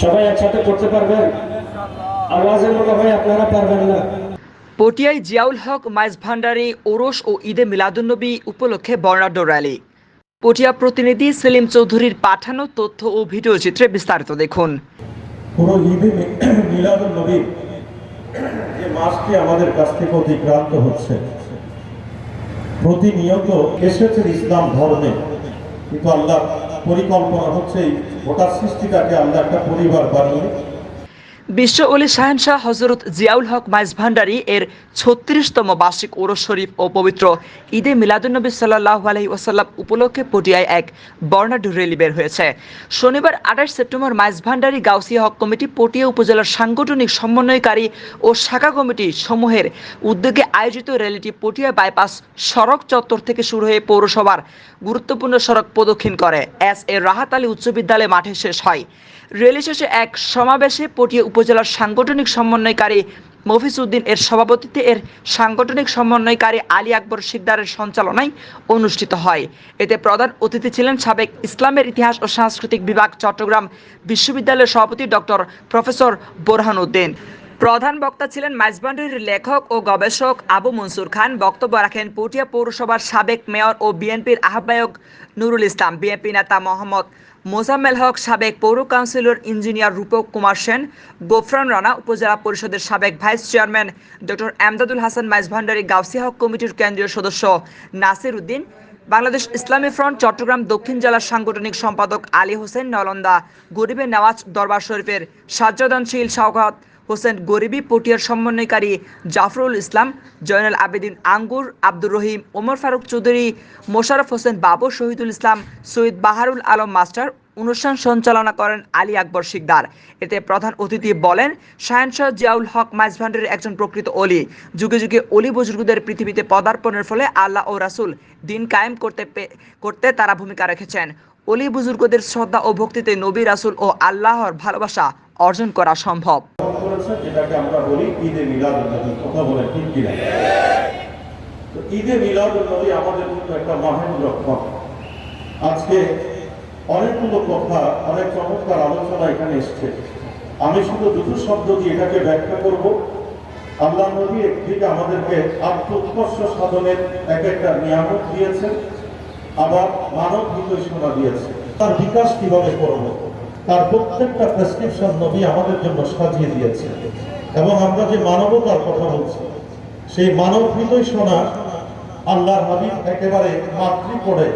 সবাই একসাথে করতে পারবেন। আওয়াজের মতো হয় আপনারা পারবেন না। পটিয়ায় জিয়াউল হক মাইজ ভান্ডারি ওরস ও ঈদে মিলাদুন্নবী উপলক্ষে বর্ণাঢ্য র্যালি। পটিয়া প্রতিনিধি সেলিম চৌধুরীর পাঠানো তথ্য ও ভিডিও চিত্রে বিস্তারিত দেখুন। পুরো ঈদে মিলাদুল নবী যে মাসটি আমাদের কাছ থেকে অতিক্রান্ত হচ্ছে প্রতিনিয়ত এসেছে ইসলাম ধর্মে। কিন্তু আল্লাহ পরিকল্পনা হচ্ছে এই গোটা সৃষ্টিটাকে আমরা একটা পরিবার বানিয়ে বিশ্ব অলি শাহেনশাহ হজরত জিয়াউল হক মাইজ ভান্ডারি এর ছত্রিশতম বার্ষিক ওরস শরীফ ও পবিত্র ঈদে মিলাদুন্নবী সাল্লাহ আলহি ওসাল্লাম উপলক্ষে পটিয়ায় এক বর্ণাঢ্য র্যালি বের হয়েছে। শনিবার আঠাশ সেপ্টেম্বর মাইজ ভান্ডারি গাউসিয়া হক কমিটি পটিয়া উপজেলার সাংগঠনিক সমন্বয়কারী ও শাখা কমিটি সমূহের উদ্যোগে আয়োজিত র্যালিটি পটিয়া বাইপাস সড়ক চত্বর থেকে শুরু হয়ে পৌরসভার গুরুত্বপূর্ণ সড়ক প্রদক্ষিণ করে। এস এ রাহাত আলী উচ্চ বিদ্যালয় মাঠে শেষ হয়। র্যালি শেষে এক সমাবেশে পটিয়া উপজেলার সাংগঠনিক সমন্বয়কারী মফিজ উদ্দিন এর সভাপতিত্বে এর সাংগঠনিক সমন্বয়কারী আলী আকবর সিকদারের সঞ্চালনায় অনুষ্ঠিত হয়। এতে প্রধান অতিথি ছিলেন সাবেক ইসলামের ইতিহাস ও সাংস্কৃতিক বিভাগ চট্টগ্রাম বিশ্ববিদ্যালয়ের সভাপতি ডক্টর প্রফেসর বোরহান উদ্দিন। প্রধান বক্তা ছিলেন মাইজবান্ডির লেখক ও গবেষক আবু মনসুর খান। বক্তব্য রাখেন পটিয়া পৌরসভার সাবেক মেয়র ও বিএনপির আহ্বায়ক নুরুল ইসলাম, বিএনপি নেতা মোহাম্মদ মোজাম্মেল হক, সাবেক পৌর কাউন্সিলর ইঞ্জিনিয়ার রূপক কুমার সেন, গোফরান রানা, উপজেলা পরিষদের সাবেক vice chairman doctor Emdadul Hasan, Maizbhandari Gausia Haq কমিটির কেন্দ্রীয় সদস্য নাসির উদ্দিন, বাংলাদেশ ইসলামী ফ্রন্ট, চট্টগ্রাম দক্ষিণ জেলার সাংগঠনিক সম্পাদক আলী হোসেন, নলন্দা গরিবের নেওয়াজ দরবার শরীফের সাজ্জাদানশীল শাওকাত হোসেন গরিবি পটিয়ার সমন্বয়কারী জাফরুল ইসলাম, জয়নাল আবেদিন আঙ্গুর, আব্দুর রহিম, ওমর ফারুক চৌধুরী, মোশারফ হোসেন বাবু, শহীদুল ইসলাম, সৈয়দ বাহারুল আলম মাস্টার, অনুষ্ঠান সঞ্চালনা করেন আলী আকবর শিকদার। এতে প্রধান অতিথি বলেন শাহেনশাহ জিয়াউল হক মাইজভান্ডারের একজন প্রকৃত অলি। যুগে যুগে অলি বুজুর্গদের পৃথিবীতে পদার্পণের ফলে আল্লাহ ও রাসূল দিন কায়েম করতে করতে তারা ভূমিকা রেখেছেন। অলি বুজুর্গদের শ্রদ্ধা ও ভক্তিতে নবী, রাসূল ও আল্লাহর ভালোবাসা অর্জন করা সম্ভব। করেছে, যেটাকে আমরা বলি ঈদে মিলাদুল নবী, কথা বলে ঠিক কিনা? তো ঈদে মিলাদুল নবী আমাদের কিন্তু একটা মহেন্দ্র আজকে অনেকগুলো কথা, অনেক চমৎকার আলোচনা এখানে এসছে। আমি শুধু দুটো শব্দ দিয়ে এটাকে ব্যাখ্যা করব। আল্লাহ নবী একদিকে আমাদেরকে আত্মোৎকর্ষ সাধনের এক একটা নিয়ামক দিয়েছেন, আবার মানব হিতৈষণা দিয়েছে তার বিকাশ কীভাবে করব? তার প্রত্যেকটা প্রেসক্রিপশন নবী আমাদের জন্য সাজিয়ে দিয়েছে এবং আমরা যে মানবতার কথা বলছি, সেই মানব হৃদয় শোনা আল্লাহ হাবিব একেবারে মাতৃ পড়ে